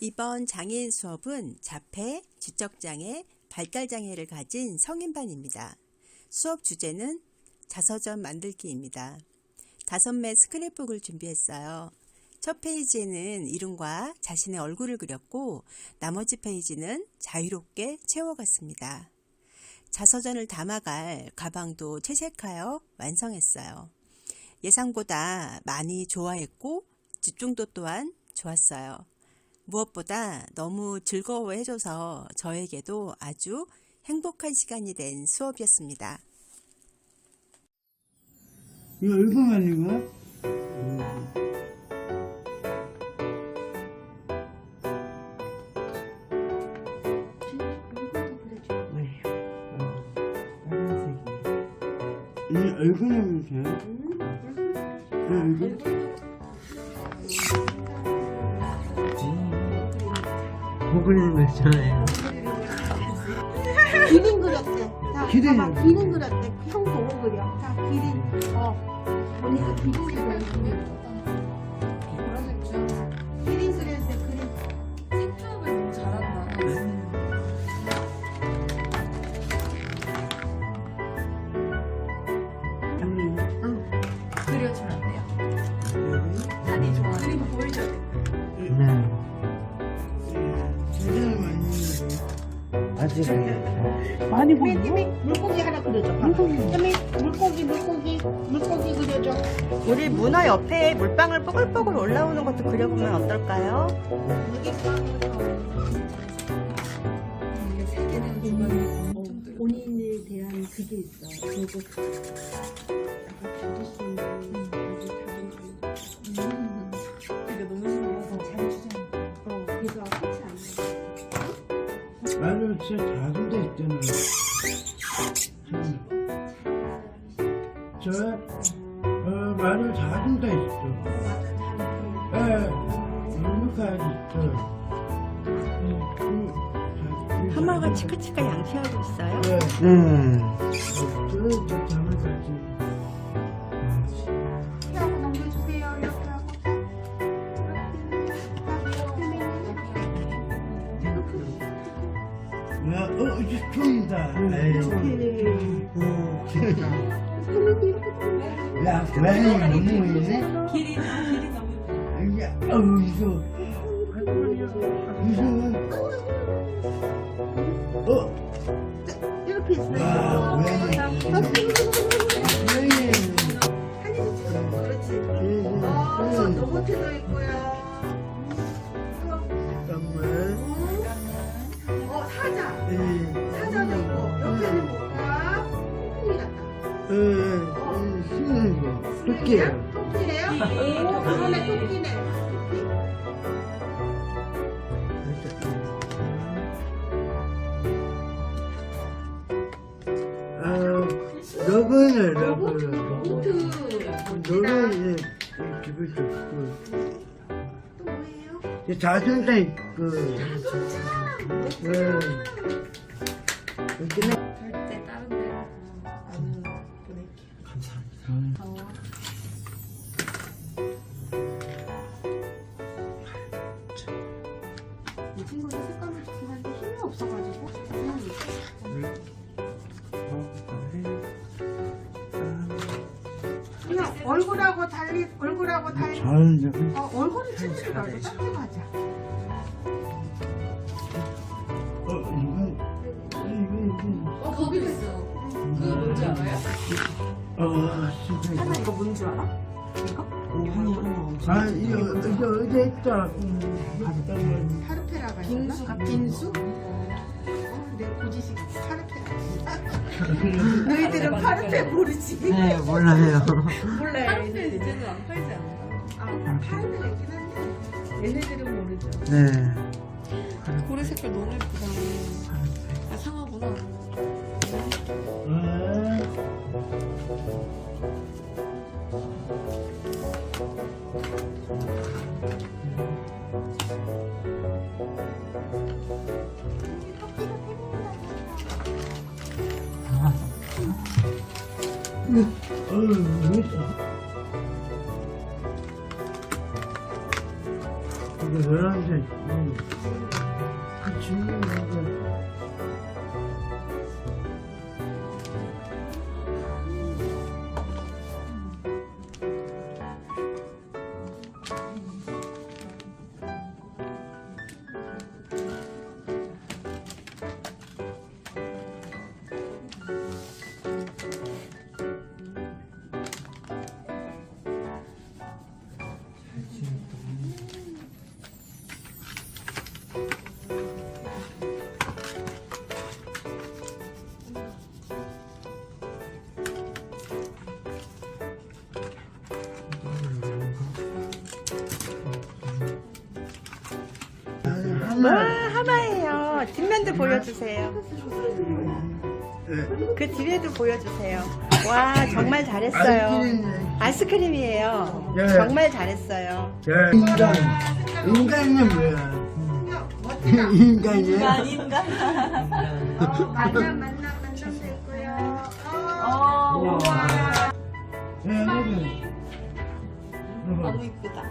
이번 장애인 수업은 자폐, 지적장애, 발달장애를 가진 성인반입니다. 수업 주제는 자서전 만들기입니다. 다섯 매 스크랩북을 준비했어요. 첫 페이지에는 이름과 자신의 얼굴을 그렸고 나머지 페이지는 자유롭게 채워갔습니다. 자서전을 담아갈 가방도 채색하여 완성했어요. 예상보다 많이 좋아했고 집중도 또한 좋았어요. 무엇보다 너무 즐거워해줘서 저에게도 아주 행복한 시간이 된 수업이었습니다. 이거 얼굴 만든 거야? 이. 이 얼굴만 돼요? 이 얼굴? 보그리는 거 있잖아요. 기린 그렸대. 자, 기린. 봐봐, 기린 그렸대. 형 보고 그려. 자, 기린. 어. 보니까 기린 그렸대. 아직 많이 맨 팀이 물고기 하나 그려줘. 물고기. 물고기, 물고기, 물고기 그려줘. 우리 문어 옆에 물방울 뽀글뽀글 올라오는 것도 그려보면 어떨까요? 뚫려. 본인에 대한 그게 있어. 그리고 약간 가질 수 있는 말로 진짜 작은 데 있잖아요. 저, 어, 작은 데 있어. 예, 얼굴까지 있어. 예, 그, 자, 하마가 그 치카치카 양치하고 있어요. 예, 음. 야, 어, 이제 총이다. 야, 고양이 너무 있네? 길이 길이 너무 야, 어우, 이거. 이거. 어, 이렇게 있어요. 와, 고양이. 그렇지. 어, 로봇도 있고요. 어, 어, 거. 토끼야. 토끼래요? 오, 그러네, 토끼네. 아, 로봇, 너구나. 로봇. 너는 이제 기분 좋고. 또 뭐예요? 자전거 있고. 네. 이렇게 절대 다른 데안 보낼게. 이 친구는 색감을 좋긴 한데 힘이 없어가지고 그냥 그냥 얼굴하고 달리 얼굴하고 달리. 어, 얼굴을 치우지 말고 딴데 가자 어, 진짜. 하나 이거 뭔줄 알아? 아, 이거, 이거 어디 했다. 음, 파르페라가 빙수 빙수? 어, 내 고지식 파르페라 너희들은 파르페 모르지? 네, 몰라요. 몰라요 파르페 이제는 안 팔지 않나? 아, 파르페가 있긴 한데 얘네들은 모르죠 네. 고래 색깔 너무 예쁘다. 아 상하구나. 어휴, 재밌다. 이거 노란색, 음. 그 친구는 이거. 와, 하마예요. 뒷면도 보여주세요. 그 뒤에도 보여주세요. 와, 정말 잘했어요. 아이스크림이에요. 예. 정말 잘했어요. 야, 인간. 인간은 뭐야? 인간이야? 인간. 만나 만나 만남 됐고요. 어, 야, 너는. 너무 이쁘다.